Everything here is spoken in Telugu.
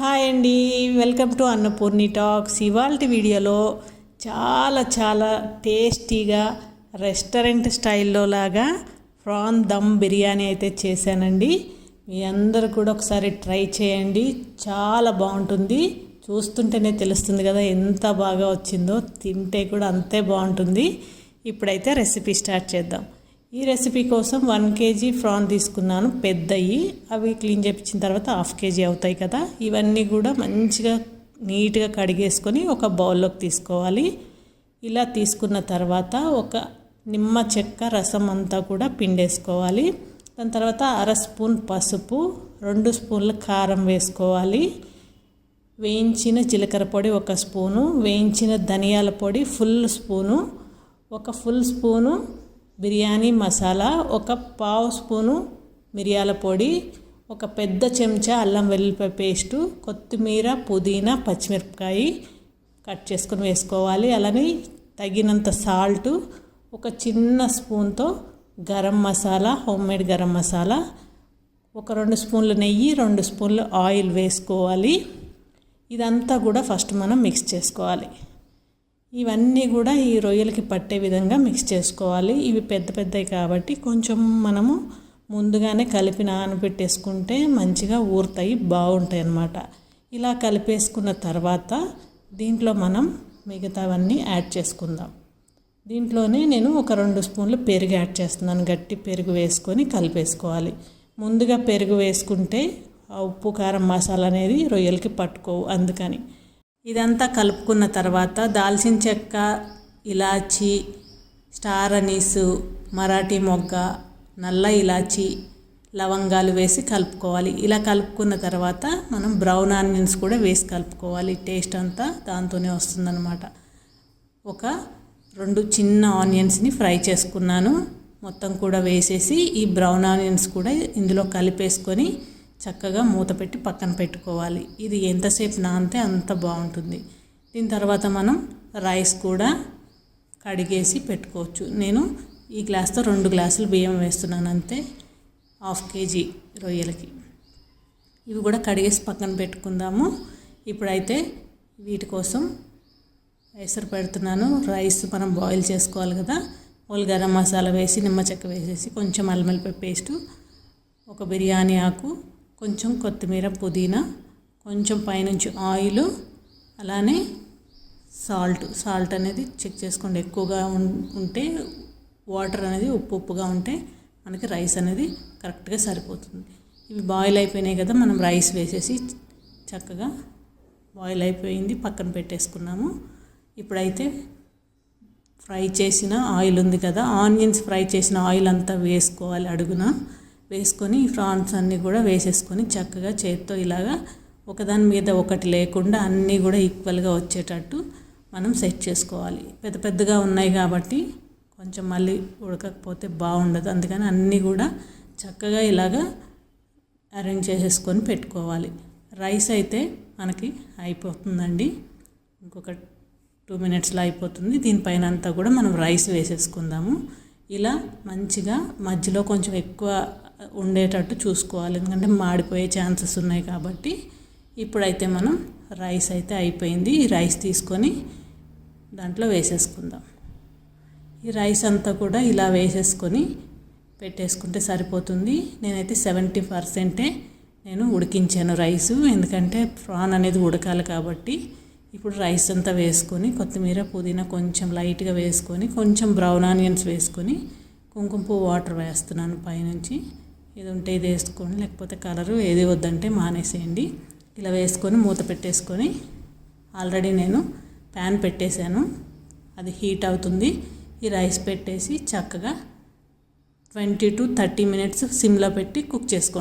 హాయ్ అండి వెల్కమ్ టు అన్నపూర్ణి టాక్స్. ఇవాళ వీడియోలో చాలా చాలా టేస్టీగా రెస్టారెంట్ స్టైల్లో లాగా ప్రాన్ దమ్ బిర్యానీ అయితే చేశానండి. మీ అందరు కూడా ఒకసారి ట్రై చేయండి. చాలా బాగుంటుంది. చూస్తుంటేనే తెలుస్తుంది కదా ఎంత బాగా వచ్చిందో. తింటే కూడా అంతే బాగుంటుంది. ఇప్పుడైతే రెసిపీ స్టార్ట్ చేద్దాం. ఈ రెసిపీ కోసం వన్ కేజీ ఫ్రాన్ తీసుకున్నాను పెద్దవి అవి క్లీన్ చేపించిన తర్వాత హాఫ్ కేజీ అవుతాయి కదా. ఇవన్నీ కూడా మంచిగా నీట్గా కడిగేసుకొని ఒక బౌల్లోకి తీసుకోవాలి. ఇలా తీసుకున్న తర్వాత ఒక నిమ్మ చెక్క రసం అంతా కూడా పిండేసుకోవాలి. దాని తర్వాత అర స్పూన్ పసుపు రెండు స్పూన్ల కారం వేసుకోవాలి. వేయించిన జీలకర్ర పొడి ఒక స్పూను వేయించిన ధనియాల పొడి ఫుల్ స్పూను ఒక ఫుల్ స్పూను బిర్యానీ మసాలా ఒక పావు స్పూను మిరియాల పొడి ఒక పెద్ద చెంచా అల్లం వెల్లుల్లిపాయ పేస్టు కొత్తిమీర పుదీనా పచ్చిమిరపకాయ కట్ చేసుకొని వేసుకోవాలి. అలానే తగినంత సాల్టు ఒక చిన్న స్పూన్తో గరం మసాలా హోమ్ మేడ్ గరం మసాలా ఒక రెండు స్పూన్లు నెయ్యి రెండు స్పూన్లు ఆయిల్ వేసుకోవాలి. ఇదంతా కూడా ఫస్ట్ మనం మిక్స్ చేసుకోవాలి. ఇవన్నీ కూడా ఈ రొయ్యలకి పట్టే విధంగా మిక్స్ చేసుకోవాలి. ఇవి పెద్ద పెద్దవి కాబట్టి కొంచెం మనము ముందుగానే కలిపి నానబెట్టేసుకుంటే మంచిగా ఊరుతాయి బాగుంటాయి అన్నమాట. ఇలా కలిపేసుకున్న తర్వాత దీంట్లో మనం మిగతావన్నీ యాడ్ చేసుకుందాం. దీంట్లోనే నేను ఒక రెండు స్పూన్లు పెరుగు యాడ్ చేస్తున్నాను. గట్టి పెరుగు వేసుకొని కలిపేసుకోవాలి. ముందుగా పెరుగు వేసుకుంటే ఆ ఉప్పు కారం మసాలా అనేది రొయ్యలకి పట్టుకోవు అందుకని. ఇదంతా కలుపుకున్న తర్వాత దాల్చిన చెక్క ఇలాచి స్టార్ అనీసు మరాఠీ మొగ్గ నల్ల ఇలాచి లవంగాలు వేసి కలుపుకోవాలి. ఇలా కలుపుకున్న తర్వాత మనం బ్రౌన్ ఆనియన్స్ కూడా వేసి కలుపుకోవాలి. టేస్ట్ అంతా దాంతోనే వస్తుందన్నమాట. ఒక రెండు చిన్న ఆనియన్స్ని ఫ్రై చేసుకున్నాను. మొత్తం కూడా వేసేసి ఈ బ్రౌన్ ఆనియన్స్ కూడా ఇందులో కలిపేసుకొని చక్కగా మూత పెట్టి పక్కన పెట్టుకోవాలి. ఇది ఎంతసేపు నానితే అంత బాగుంటుంది. దీని తర్వాత మనం రైస్ కూడా కడిగేసి పెట్టుకోవచ్చు. నేను ఈ గ్లాస్తో రెండు గ్లాసులు బియ్యం వేస్తున్నాను అంతే. హాఫ్ కేజీ రొయ్యలకి. ఇవి కూడా కడిగేసి పక్కన పెట్టుకుందాము. ఇప్పుడైతే వీటి కోసం ఎసరు పెడుతున్నాను. రైస్ మనం బాయిల్ చేసుకోవాలి కదా. ఓల్ గరం మసాలా వేసి నిమ్మ చెక్క వేసేసి కొంచెం అల్లం పేస్టు ఒక బిర్యానీ ఆకు కొంచెం కొత్తిమీర పుదీనా కొంచెం పైనుంచి ఆయిల్ అలానే సాల్ట్. సాల్ట్ అనేది చెక్ చేసుకోండి. ఎక్కువగా ఉంటే వాటర్ అనేది ఉప్పు ఉప్పుగా ఉంటే మనకి రైస్ అనేది కరెక్ట్గా సరిపోతుంది. ఇవి బాయిల్ అయిపోయినాయి కదా మనం రైస్ వేసేసి చక్కగా బాయిల్ అయిపోయింది పక్కన పెట్టేసుకున్నాము. ఇప్పుడైతే ఫ్రై చేసిన ఆయిల్ ఉంది కదా ఆనియన్స్ ఫ్రై చేసిన ఆయిల్ అంతా వేసుకోవాలి అడుగున. వేసుకొని ఫ్రాన్స్ అన్నీ కూడా వేసేసుకొని చక్కగా చేత్తో ఇలాగా ఒకదాని మీద ఒకటి లేకుండా అన్నీ కూడా ఈక్వల్గా వచ్చేటట్టు మనం సెట్ చేసుకోవాలి. పెద్ద పెద్దగా ఉన్నాయి కాబట్టి కొంచెం మళ్ళీ ఉడకకపోతే బాగుండదు. అందుకని అన్నీ కూడా చక్కగా ఇలాగా అరేంజ్ చేసేసుకొని పెట్టుకోవాలి. రైస్ అయితే మనకి అయిపోతుందండి. ఇంకొక టూ మినిట్స్లో అయిపోతుంది. దీనిపైన అంతా కూడా మనం రైస్ వేసేసుకుందాము. ఇలా మంచిగా మధ్యలో కొంచెం ఎక్కువ ఉండేటట్టు చూసుకోవాలి. ఎందుకంటే మాడిపోయే ఛాన్సెస్ ఉన్నాయి కాబట్టి ఇప్పుడైతే మనం రైస్ అయితే అయిపోయింది. ఈ రైస్ తీసుకొని దాంట్లో వేసేసుకుందాం. ఈ రైస్ అంతా కూడా ఇలా వేసేసుకొని పెట్టేసుకుంటే సరిపోతుంది. నేనైతే సెవెంటీ పర్సెంటే నేను ఉడికించాను రైసు. ఎందుకంటే ప్రాన్ అనేది ఉడకాలి కాబట్టి ఇప్పుడు రైస్ అంతా వేసుకొని కొత్తిమీర పుదీనా కొంచెం లైట్గా వేసుకొని కొంచెం బ్రౌన్ ఆనియన్స్ వేసుకొని కుంకుమ పువ్వు వాటర్ వేస్తున్నాను పైనుంచి. ఇది ఉంటే ఇది వేసుకోండి లేకపోతే కలరు ఏది వద్దంటే మానేసేయండి. ఇలా వేసుకొని మూత పెట్టేసుకొని ఆల్రెడీ నేను ప్యాన్ పెట్టేశాను. అది హీట్ అవుతుంది. ఈ రైస్ పెట్టేసి చక్కగా ట్వంటీ టు థర్టీ మినిట్స్ సిమ్లో పెట్టి కుక్ చేసుకోండి.